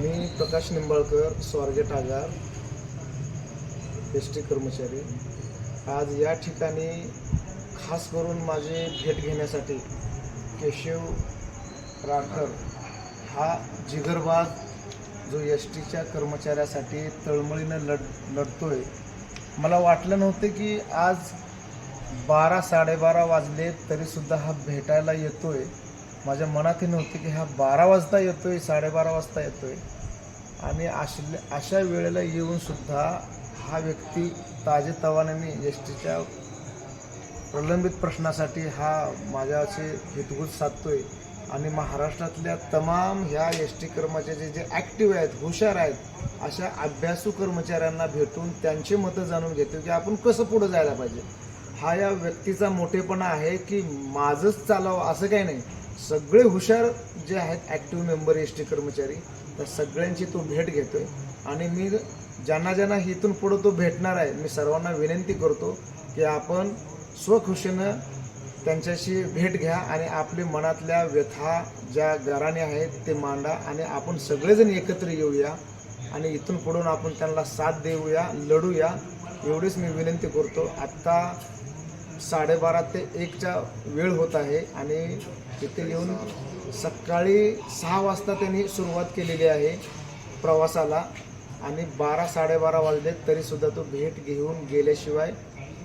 मी प्रकाश निंबाळकर स्वारगेट आगार S T कर्मचारी. आज या ठिकाणी खास करून माझी भेट घेण्यासाठी केशव राठर हा जिगरबाज जो एस टीच्या कर्मचाऱ्यासाठी तळमळीनं लढ लढतोय. मला वाटलं नव्हतं की आज बारा साडेबारा वाजले तरीसुद्धा हा भेटायला येतोय. माझ्या मनातही नव्हते की हा बारा वाजता येतो आहे साडेबारा वाजता येतो आहे आणि अशा अशा वेळेला येऊन सुद्धा हा व्यक्ती ताजेतवान्याने एस टीच्या प्रलंबित प्रश्नासाठी हा माझ्याशी हितगुज साधतोय. आणि महाराष्ट्रातल्या तमाम ह्या एस टी कर्मचारी जे ॲक्टिव्ह आहेत हुशार आहेत अशा अभ्यासू कर्मचाऱ्यांना भेटून त्यांची मतं जाणून घेतो की आपण कसं पुढं जायला पाहिजे. हा या व्यक्तीचा मोठेपणा आहे की माझंच चालावं असं काही नाही. सगळे हुशार जे आहेत ॲक्टिव्ह मेंबर एस टी कर्मचारी त्या सगळ्यांची तो भेट घेतो आहे आणि मी ज्यांना ज्यांना इथून पुढं तो भेटणार आहे मी सर्वांना विनंती करतो की आपण स्वखुशीनं त्यांच्याशी भेट घ्या आणि आपली मनातल्या व्यथा ज्या घराने आहेत ते मांडा आणि आपण सगळेजण एकत्र येऊया आणि इथून पुढून आपण त्यांना साथ देऊया लढूया एवढीच मी विनंती करतो. आत्ता साडेबारा ते एकच्या वेळ होत आहे आणि तिथे येऊन सकाळी सहा वाजता त्यांनी सुरुवात केलेली आहे प्रवासाला. आणि बारा साडेबारा वाजले तरीसुद्धा तो भेट घेऊन गेल्याशिवाय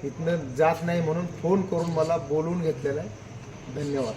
इथनं जात नाही म्हणून फोन करून मला बोलवून घेतलेला आहे. धन्यवाद.